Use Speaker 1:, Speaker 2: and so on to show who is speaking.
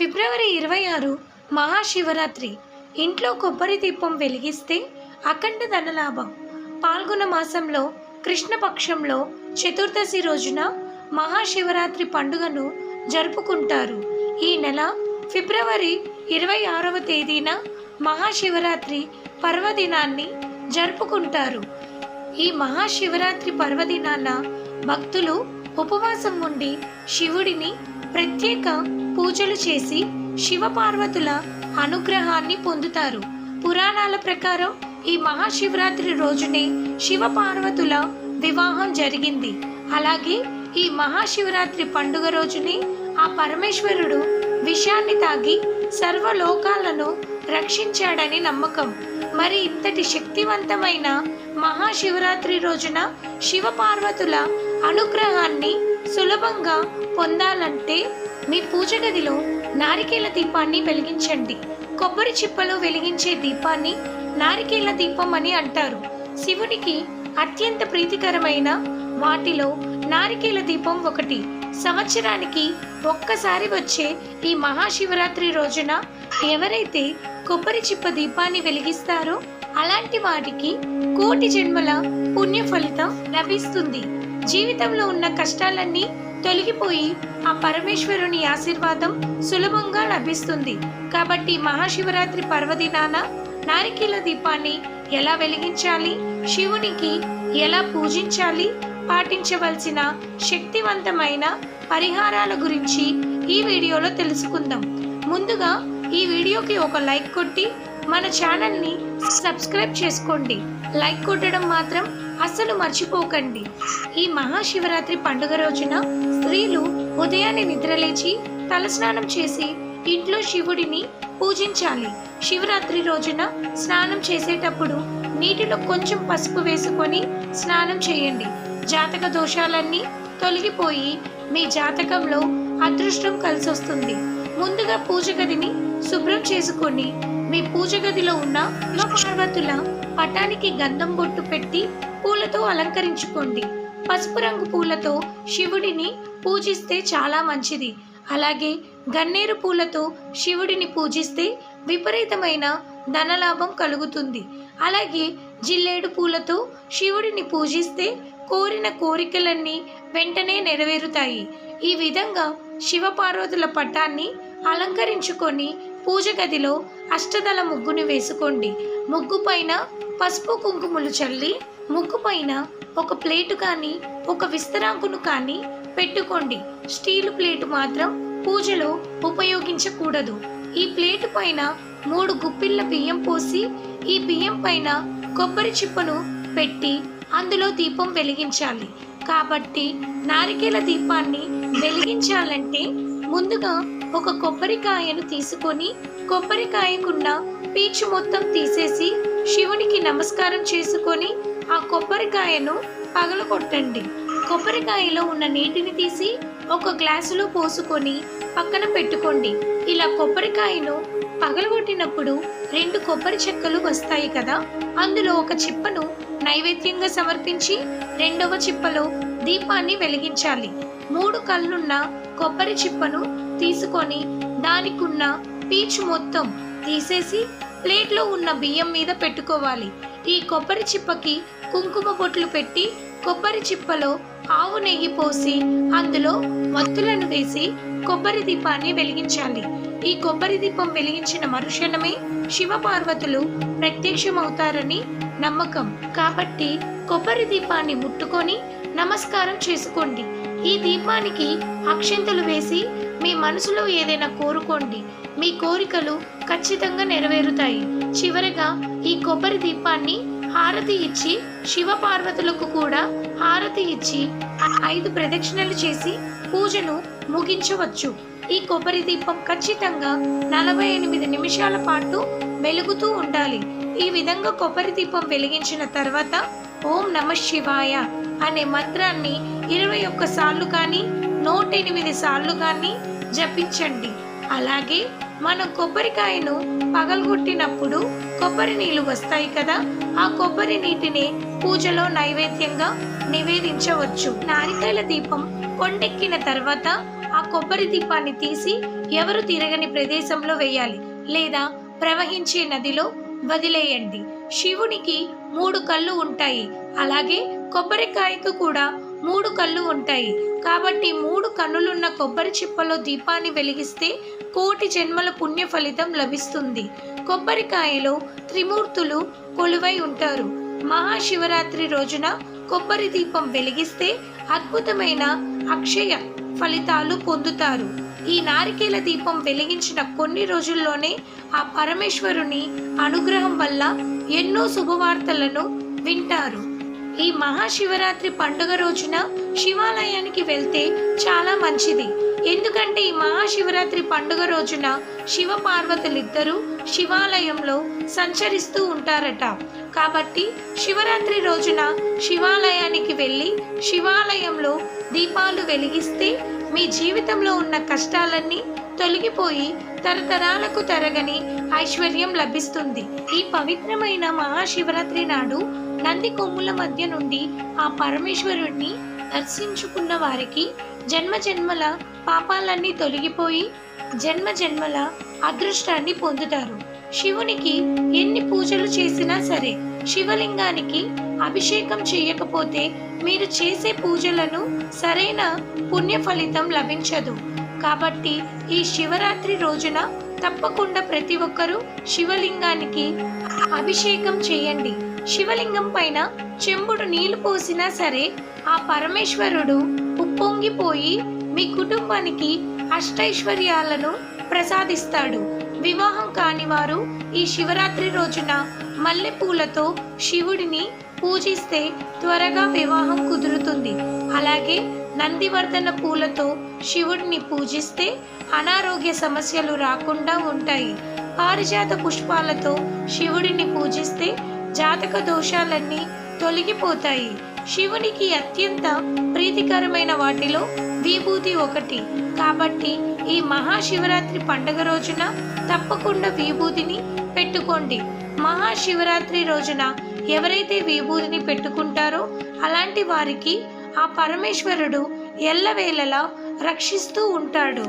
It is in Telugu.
Speaker 1: ఫిబ్రవరి ఇరవై ఆరు మహాశివరాత్రి. ఇంట్లో కొబ్బరి దీపం వెలిగిస్తే అఖండ ధనలాభం. పాల్గొన మాసంలో కృష్ణపక్షంలో చతుర్దశి రోజున మహాశివరాత్రి పండుగను జరుపుకుంటారు. ఈ నెల ఫిబ్రవరి ఇరవై ఆరవ తేదీన మహాశివరాత్రి పర్వదినాన్ని జరుపుకుంటారు. ఈ మహాశివరాత్రి పర్వదినాన భక్తులు ఉపవాసం ఉండి శివుడిని ప్రత్యేక పూజలు చేసి శివపార్వతుల అనుగ్రహాన్ని పొందుతారు. పురాణాల ప్రకారం ఈ మహాశివరాత్రి రోజునే శివపార్వతుల వివాహం జరిగింది. అలాగే ఈ మహాశివరాత్రి పండుగ రోజునే ఆ పరమేశ్వరుడు విషాన్ని తాగి సర్వలోకాలను రక్షించాడని నమ్మకం. మరి ఇంతటి శక్తివంతమైన మహాశివరాత్రి రోజున శివపార్వతుల అనుగ్రహాన్ని సులభంగా పొందాలంటే మీ పూజ గదిలో నారికేల దీపాన్ని వెలిగించండి. కొబ్బరి చిప్పలో వెలిగించే దీపాన్ని నారికేల దీపం అని అంటారు. శివునికి అత్యంత ప్రీతికరమైన వాటిలో నారికేల దీపం ఒకటి. సంవత్సరానికి ఒక్కసారి వచ్చే ఈ మహాశివరాత్రి రోజున ఎవరైతే కొబ్బరి చిప్ప దీపాన్ని వెలిగిస్తారో అలాంటి వాటికి కోటి జన్మల పుణ్య ఫలితం లభిస్తుంది. జీవితంలో ఉన్న కష్టాలన్నీ తొలగిపోయి ఆ పరమేశ్వరుని ఆశీర్వాదం సులభంగా లభిస్తుంది. కాబట్టి మహాశివరాత్రి పర్వదినాన నారికీల దీపాన్ని ఎలా వెలిగించాలి? శివునికి ఎలా పూజించాలి? పాటించవలసిన శక్తివంతమైన పరిహారాల గురించి ఈ వీడియోలో తెలుసుకుందాం. ముందుగా ఈ వీడియోకి ఒక లైక్ కొట్టి మన ఛానల్ని సబ్స్క్రైబ్ చేసుకోండి. లైక్ కొట్టడం మాత్రం అస్సలు మర్చిపోకండి. ఈ మహాశివరాత్రి పండుగ రోజున స్త్రీలు ఉదయాన్నే నిద్రలేచి తలస్నానం చేసి ఇంట్లో శివుడిని పూజించాలి. శివరాత్రి రోజున స్నానం చేసేటప్పుడు నీటిలో కొంచెం పసుపు వేసుకొని స్నానం చేయండి. జాతక దోషాలన్నీ తొలగిపోయి మీ జాతకంలో అదృష్టం కలిసొస్తుంది. ముందుగా పూజ గదిని శుభ్రం చేసుకొని మీ పూజ గదిలో ఉన్న పార్వతుల పటానికి గంధం బొట్టు పెట్టి పూలతో అలంకరించుకోండి. పసుపు రంగు పూలతో శివుడిని పూజిస్తే చాలా మంచిది. అలాగే గన్నేరు పూలతో శివుడిని పూజిస్తే విపరీతమైన ధనలాభం కలుగుతుంది. అలాగే జిల్లేడు పూలతో శివుడిని పూజిస్తే కోరిన కోరికలన్నీ వెంటనే నెరవేరుతాయి. ఈ విధంగా శివపార్వతుల పటాన్ని అలంకరించుకొని పూజ గదిలో అష్టదళ ముగ్గుని వేసుకోండి. ముగ్గు పైన పసుపు కుంకుమలు చల్లి ముగ్గు పైన ఒక ప్లేటు కానీ ఒక విస్తరాకును కానీ పెట్టుకోండి. స్టీలు ప్లేటు మాత్రం పూజలో ఉపయోగించకూడదు. ఈ ప్లేటు పైన మూడు గుప్పిళ్ళ బియ్యం పోసి ఈ బియ్యం పైన కొబ్బరి చిప్పను పెట్టి అందులో దీపం వెలిగించాలి. కాబట్టి నారికేల దీపాన్ని వెలిగించాలంటే ముందుగా ఒక కొబ్బరికాయను తీసుకొని కొబ్బరికాయకున్న పీచు మొత్తం తీసేసి శివునికి నమస్కారం చేసుకొని ఆ కొబ్బరికాయను పగలగొట్టండి. కొబ్బరికాయలో ఉన్న నీటిని తీసి ఒక గ్లాసులో పోసుకొని పక్కన పెట్టుకోండి. ఇలా కొబ్బరికాయను పగలగొట్టినప్పుడు రెండు కొబ్బరి చెక్కలు వస్తాయి కదా అందులో ఒక చిప్పను నైవేద్యంగా సమర్పించి రెండవ చిప్పలో దీపాన్ని వెలిగించాలి. మూడు కళ్ళున్న కొబ్బరి చిప్పను తీసుకొని దానికున్న పీచు మొత్తం తీసేసి ప్లేట్లో ఉన్న బియ్యం మీద పెట్టుకోవాలి. ఈ కొబ్బరి చిప్పకి కుంకుమ బొట్లు పెట్టి కొబ్బరి చిప్పలో ఆవు నెయ్యి పోసి అందులో వత్తులను వేసి కొబ్బరి దీపాన్ని వెలిగించాలి. ఈ కొబ్బరి దీపం వెలిగించిన మరుక్షణమే శివపార్వతులు ప్రత్యక్షమవుతారని నమ్మకం. కాబట్టి కొబ్బరి దీపాన్ని ముట్టుకొని నమస్కారం చేసుకోండి. ఈ దీపానికి అక్షంతలు వేసి మీ మనసులో ఏదైనా కోరుకోండి. మీ కోరికలు ఖచ్చితంగా నెరవేరుతాయి. చివరగా ఈ కొబ్బరి దీపాన్ని హారతి ఇచ్చి శివపార్వతులకు కూడా హారతి ఇచ్చి ఐదు ప్రదక్షిణలు చేసి పూజను ముగించవచ్చు. ఈ కొబ్బరి దీపం ఖచ్చితంగా నలభై ఎనిమిది నిమిషాల పాటు వెలుగుతూ ఉండాలి. ఈ విధంగా కొబ్బరి దీపం వెలిగించిన తర్వాత ఓం నమ శివాయ అనే మంత్రాన్ని ఇరవై ఒక్క సార్లు కానీ నూట ఎనిమిది సార్లు కానీ జపించండి. అలాగే మనం కొబ్బరికాయను పగలగొట్టినప్పుడు కొబ్బరి నీళ్ళు వస్తాయి కదా ఆ కొబ్బరి నీటిని పూజలో నైవేద్యంగా నివేదించవచ్చు. నారికేల దీపం కొండెక్కిన తర్వాత ఆ కొబ్బరి దీపాన్ని తీసి ఎవరు తిరగని ప్రదేశంలో వేయాలి లేదా ప్రవహించే నదిలో వదిలేయండి. శివునికి మూడు కళ్ళు ఉంటాయి. అలాగే కొబ్బరికాయకు కూడా మూడు కళ్ళు ఉంటాయి. కాబట్టి మూడు కన్నులున్న కొబ్బరి చిప్పలో దీపాన్ని వెలిగిస్తే కోటి జన్మల పుణ్య ఫలితం లభిస్తుంది. కొబ్బరికాయలో త్రిమూర్తులు కొలువై ఉంటారు. మహాశివరాత్రి రోజున కొబ్బరి దీపం వెలిగిస్తే అద్భుతమైన అక్షయ ఫలితాలు పొందుతారు. ఈ నారికేల దీపం వెలిగించిన కొన్ని రోజుల్లోనే ఆ పరమేశ్వరుని అనుగ్రహం వల్ల ఎన్నో శుభవార్తలను వింటారు. ఈ మహాశివరాత్రి పండుగ రోజున శివాలయానికి వెళ్తే చాలా మంచిది. ఎందుకంటే ఈ మహాశివరాత్రి పండుగ రోజున శివ పార్వతులిద్దరూ శివాలయంలో సంచరిస్తూ ఉంటారట. కాబట్టి శివరాత్రి రోజున శివాలయానికి వెళ్ళి శివాలయంలో దీపాలు వెలిగిస్తే మీ జీవితంలో ఉన్న కష్టాలన్నీ తొలగిపోయి తరతరాలకు తరగని ఐశ్వర్యం లభిస్తుంది. ఈ పవిత్రమైన మహాశివరాత్రి నాడు నంది కొమ్ముల మధ్య నుండి ఆ పరమేశ్వరుణ్ణి దర్శించుకున్న వారికి జన్మ జన్మల పాపాలన్నీ తొలగిపోయి జన్మ జన్మల అదృష్టాన్ని పొందుతారు. శివునికి ఎన్ని పూజలు చేసినా సరే శివలింగానికి అభిషేకం చేయకపోతే మీరు చేసే పూజలను సరైన పుణ్య ఫలితం లభించదు. కాబట్టి ఈ శివరాత్రి రోజున తప్పకుండా ప్రతి ఒక్కరూ శివలింగానికి అభిషేకం చేయండి. శివలింగం పైన చెంబుడు నీళ్ళు పోసినా సరే ఆ పరమేశ్వరుడు ఉప్పొంగిపోయి మీ కుటుంబానికి అష్టైశ్వర్యాలను ప్రసాదిస్తాడు. వివాహం కాని వారు ఈ శివరాత్రి రోజున మల్లెపూలతో శివుడిని పూజిస్తే త్వరగా వివాహం కుదురుతుంది. అలాగే నందివర్ధన పూలతో శివుడిని పూజిస్తే అనారోగ్య సమస్యలు రాకుండా ఉంటాయి. పారిజాత పుష్పాలతో శివుడిని పూజిస్తే జాతక దోషాలన్నీ తొలగిపోతాయి. శివునికి అత్యంత ప్రీతికరమైన వాటిలో విభూతి ఒకటి. కాబట్టి ఈ మహాశివరాత్రి పండుగ రోజున తప్పకుండా విభూతిని పెట్టుకోండి. మహాశివరాత్రి రోజున ఎవరైతే విభూతిని పెట్టుకుంటారో అలాంటి వారికి ఆ పరమేశ్వరుడు ఎల్లవేళలా రక్షిస్తూ ఉంటాడు.